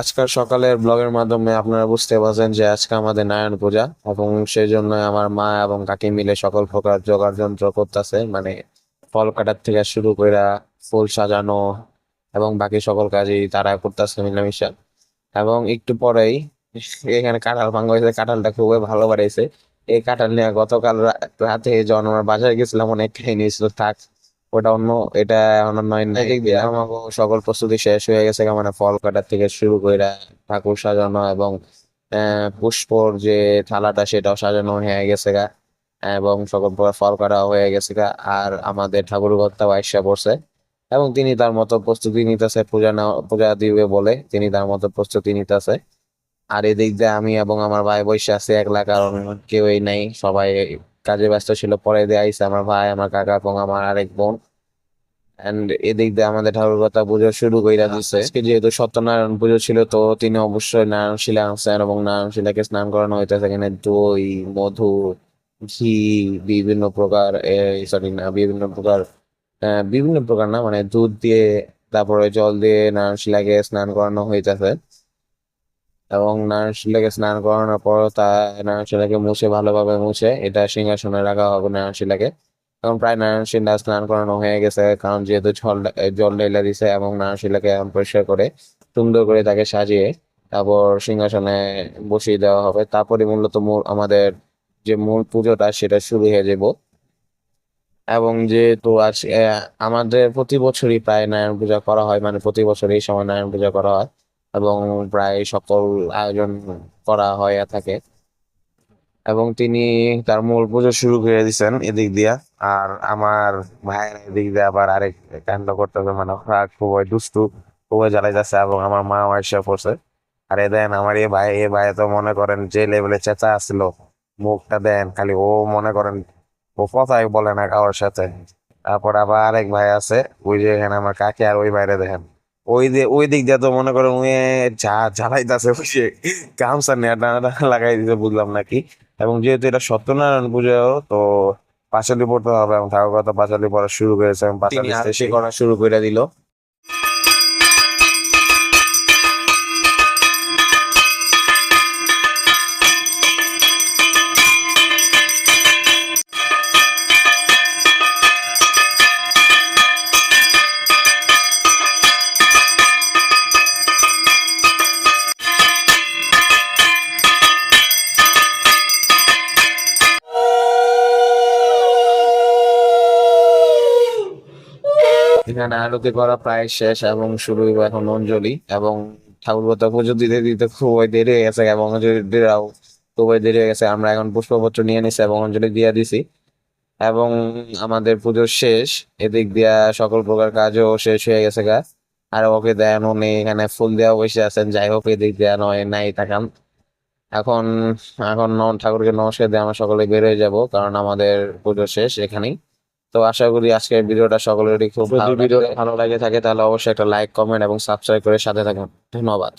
আজকাল সকালের ব্লগের মাধ্যমে আপনারা বুঝতে পারছেন যে আজকে আমাদের নারায়ণ পূজা, এবং সেই জন্য আমার মা এবং কাকি মিলে সকল প্রকার জোগাড় যন্ত্র করতেছে মানে ফল কাটার থেকে শুরু করে ফুল সাজানো এবং বাকি সকল কাজই তারা করতেছে মিলামিশা। এবং একটু পরেই এখানে কাঁঠাল ভাঙা হয়েছে, কাঁঠালটা খুবই ভালো বাড়াইছে এই কাঁঠাল নিয়ে গতকাল রাতে যখন আমরা বাজারে গেছিলাম, অনেক খেয়ে নিয়েছিল, থাক। ওটা অন্য এটা অন্য নয় না সকল প্রস্তুতি শেষ হয়ে গেছে মানে ফল কাটার থেকে শুরু করে ঠাকুর সাজানো এবং পুষ্পর যে থালাটা সেটাও সাজানো হয়ে গেছে গা। এবং সকল ফল কাটা হয়ে গেছে গা। আর আমাদের ঠাকুর কর্তাও আইসা পড়ছে। এবং তিনি তার মতো প্রস্তুতি নিতেছে পূজা নেওয়া পূজা দিবে বলে তিনি তার মতো প্রস্তুতি নিতেছে। আর এদিক দিয়ে আমি এবং আমার ভাই বসে আছে একলা কারণ কেউই নাই সবাই কাজে ব্যস্ত ছিল পরে দিয়ে আইসে আমার ভাই আমার কাকা এবং আমার আরেক বোন। এন্ড এদিক দিয়ে আমাদের ঠাকুর কথা পুজো শুরু কইরা আজকে যেহেতু সত্যনারায়ণ পুজো ছিল তো তিনি অবশ্যই নারায়ণ শিলা আনছেন এবং নারায়ণ শিলাকে স্নান করানো হইতেছে এখানে। দই মধু ঘি বিভিন্ন প্রকার সরি না বিভিন্ন প্রকার বিভিন্ন প্রকার না মানে দুধ দিয়ে তারপরে জল দিয়ে নারায়ণ শিলাকে স্নান করানো হইতেছে। এবং নারায়ণ শিলাকে স্নান করানোর পর তা নারায়ণ শিলাকে মুছে, ভালোভাবে মুছে, এটা সিংহাসনে রাখা হবে নারায়ণ শিলাকে। প্রায় নারায়ণ শিলা স্নান করানো হয়ে গেছে, কারণ যেহেতু জল জল ঢেলে দিছে এবং নারায়ণ শিলাকে পরিষ্কার করে সুন্দর করে তাকে সাজিয়ে তারপর সিংহাসনে বসিয়ে দেওয়া হবে। তারপরে মূলত মূল, আমাদের যে মূল পুজোটা সেটা শুরু হয়ে যাব। এবং যেহেতু আজ আমাদের প্রতি বছরই প্রায় নারায়ণ পূজা করা হয় মানে প্রতি বছরই সময় নারায়ণ পূজা করা হয়। এবং প্রায় সকল আয়োজন করা হয়ে থাকে। এবং তিনি তার মূল পুজো শুরু করে দিয়েছেন এদিক দিয়া। আর আমার ভাইয়ের এদিক দিয়ে আবার আরেক কাণ্ড করতেছে মানে ওরা খুবই দুষ্টু, খুবই জ্বালাইতেছে এবং আমার মা এসে পড়ছে। আর এ দেন, আমার এ ভাই এ ভাই তো মনে করেন যে লেভেলে চেঁচা আসছিল মুখটা দেন, খালি ও মনে করেন, ও কথাই বলে না কারোর সাথে। তারপর আবার আরেক ভাই আছে, ওই যে এখানে আমার কাকে আর ওই বাইরে দেখেন। ওই দিয়ে ওই দিক দিয়ে তো মনে করো উনি যা জ্বালাইতেছে ওই যে গামছা নিয়ে টানা টানা লাগাই দিতে বুঝলাম নাকি। এবং যেহেতু এটা সত্যনারায়ণ পুজো তো পাঁচালি পড়তে হবে এবং ঠাকুর কথা পাঁচালি পড়া শুরু করেছে এবং পাঁচালি শেষে করা শুরু করে দিল। এখানে আরতি করা প্রায় শেষ এবং শুরু এখন অঞ্জলি এবং ঠাকুর কথা পুজো দিতে দিতে খুবই দেরি হয়ে গেছে এবং অঞ্জলিরাও খুবই দেরি হয়ে গেছে। আমরা এখন পুষ্পপত্র নিয়ে নিছি এবং অঞ্জলি দিয়ে দিছি। এবং আমাদের পুজো শেষ, এদিক দিয়া সকল প্রকার কাজও শেষ হয়ে গেছে গা। আর ওকে দেন উনি এখানে ফুল দেওয়া বসে আছেন, যাই হোক এদিক দিয়া নয়, নাই তাকান। এখন এখন ঠাকুরকে নমস্কার দিয়ে আমরা সকলে বের হয়ে যাব, কারণ আমাদের পুজো শেষ এখানেই। তো আশা করি আজকের ভিডিওটা সকলেরই খুব ভালো ভিডিও ভালো লাগে থাকে তাহলে অবশ্যই একটা লাইক কমেন্ট এবং সাবস্ক্রাইব করে সাথে থাকেন ধন্যবাদ।